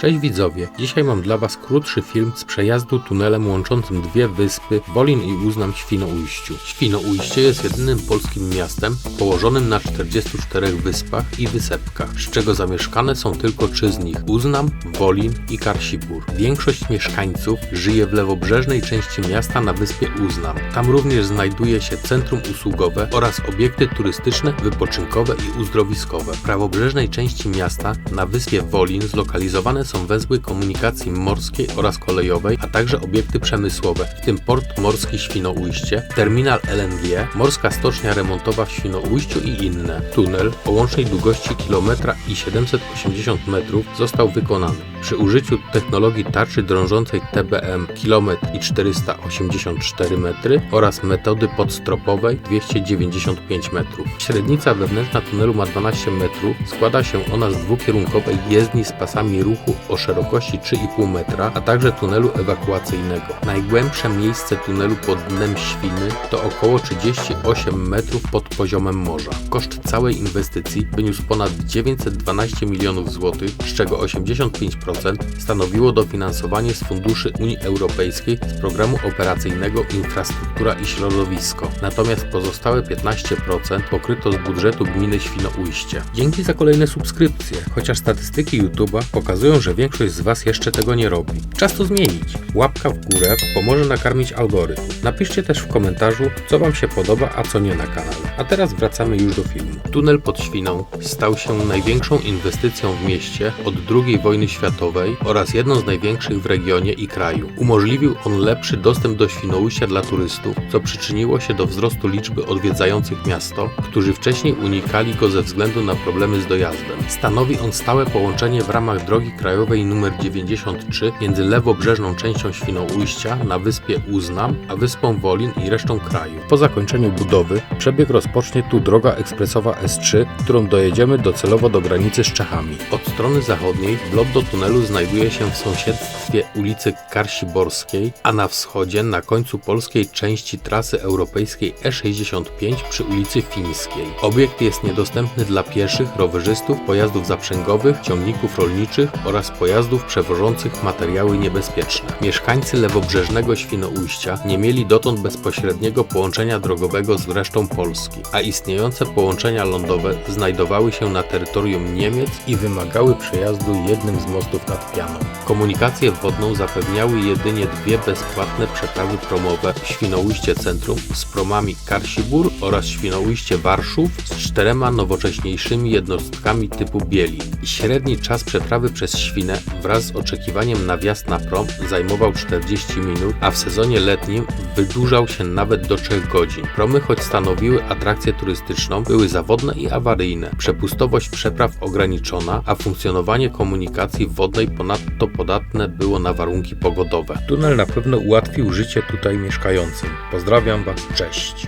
Cześć widzowie, dzisiaj mam dla Was krótszy film z przejazdu tunelem łączącym dwie wyspy Wolin i Uznam Świnoujściu. Świnoujście jest jedynym polskim miastem położonym na 44 wyspach i wysepkach, z czego zamieszkane są tylko trzy z nich Uznam, Wolin i Karsipur. Większość mieszkańców żyje w lewobrzeżnej części miasta na wyspie Uznam. Tam również znajduje się centrum usługowe oraz obiekty turystyczne, wypoczynkowe i uzdrowiskowe. W prawobrzeżnej części miasta na wyspie Wolin zlokalizowane są węzły komunikacji morskiej oraz kolejowej, a także obiekty przemysłowe, w tym port morski Świnoujście, terminal LNG, morska stocznia remontowa w Świnoujściu i inne. Tunel o łącznej długości kilometra i 780 metrów został wykonany przy użyciu technologii tarczy drążącej TBM kilometr i 484 metry oraz metody podstropowej 295 metrów. Średnica wewnętrzna tunelu ma 12 metrów, składa się ona z dwukierunkowej jezdni z pasami ruchu o szerokości 3,5 metra, a także tunelu ewakuacyjnego. Najgłębsze miejsce tunelu pod dnem Świny to około 38 metrów pod poziomem morza. Koszt całej inwestycji wyniósł ponad 912 milionów złotych, z czego 85% stanowiło dofinansowanie z funduszy Unii Europejskiej z programu operacyjnego Infrastruktura i Środowisko. Natomiast pozostałe 15% pokryto z budżetu gminy Świnoujście. Dzięki za kolejne subskrypcje, chociaż statystyki YouTube'a pokazują, że większość z Was jeszcze tego nie robi. Czas to zmienić. Łapka w górę pomoże nakarmić algorytm. Napiszcie też w komentarzu, co Wam się podoba, a co nie na kanale. A teraz wracamy już do filmu. Tunel pod Świną stał się największą inwestycją w mieście od II wojny światowej oraz jedną z największych w regionie i kraju. Umożliwił on lepszy dostęp do Świnoujścia dla turystów, co przyczyniło się do wzrostu liczby odwiedzających miasto, którzy wcześniej unikali go ze względu na problemy z dojazdem. Stanowi on stałe połączenie w ramach drogi krajowej nr 93 między lewobrzeżną częścią Świnoujścia na wyspie Uznam, a wyspą Wolin i resztą kraju. Po zakończeniu budowy przebieg rozpocznie tu droga ekspresowa S3, którą dojedziemy docelowo do granicy z Czechami. Od strony zachodniej wlot do tunelu znajduje się w sąsiedztwie ulicy Karsiborskiej, a na wschodzie na końcu polskiej części trasy europejskiej E65 przy ulicy Fińskiej. Obiekt jest niedostępny dla pieszych, rowerzystów, pojazdów zaprzęgowych, ciągników rolniczych oraz pojazdów przewożących materiały niebezpieczne. Mieszkańcy lewobrzeżnego Świnoujścia nie mieli dotąd bezpośredniego połączenia drogowego z resztą Polski, a istniejące połączenia lądowe znajdowały się na terytorium Niemiec i wymagały przejazdu jednym z mostów nad Pianą. Komunikację wodną zapewniały jedynie dwie bezpłatne przeprawy promowe Świnoujście Centrum z promami Karsibur oraz Świnoujście Warszów z czterema nowocześniejszymi jednostkami typu Bieli. Średni czas przeprawy przez Świnę wraz z oczekiwaniem na wjazd na prom zajmował 40 minut, a w sezonie letnim wydłużał się nawet do 3 godzin. Promy, choć stanowiły atrakcję turystyczną, były zawodne i awaryjne. Przepustowość przepraw ograniczona, a funkcjonowanie komunikacji wodnej ponadto podatne było na warunki pogodowe. Tunel na pewno ułatwił życie tutaj mieszkającym. Pozdrawiam Was, cześć!